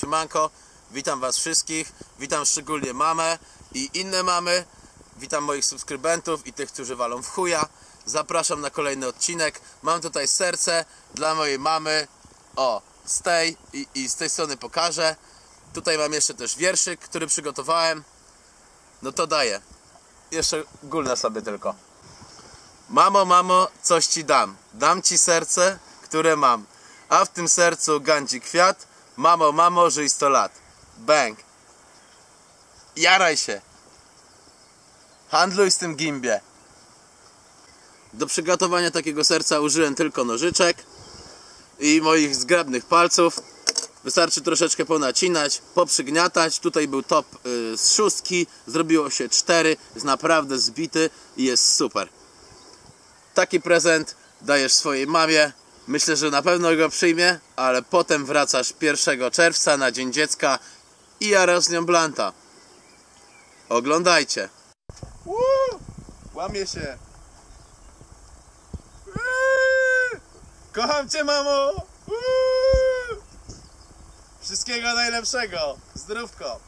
Siemanko, witam was wszystkich, witam szczególnie mamę i inne mamy, witam moich subskrybentów i tych, którzy walą w chuja. Zapraszam na kolejny odcinek. Mam tutaj serce dla mojej mamy. O, z tej i, i z tej strony pokażę. Tutaj mam jeszcze też wierszyk, który przygotowałem. No to daję. Jeszcze gulnę sobie tylko. Mamo, mamo, coś ci dam. Dam ci serce, które mam. A w tym sercu gandzi kwiat. Mamo, mamo, żyj 100 lat. Bang. Jaraj się. Handluj z tym gimbie. Do przygotowania takiego serca użyłem tylko nożyczek i moich zgrabnych palców. Wystarczy troszeczkę ponacinać, poprzygniatać. Tutaj był top y, z szóstki, zrobiło się cztery, jest naprawdę zbity i jest super. Taki prezent dajesz swojej mamie. Myślę, że na pewno go przyjmie, ale potem wracasz 1 czerwca na Dzień Dziecka i jarasz z nią blanta. Oglądajcie. Woo! Łamie się. Uuu! Kocham cię, mamo! Uuu! Wszystkiego najlepszego. Zdrówko.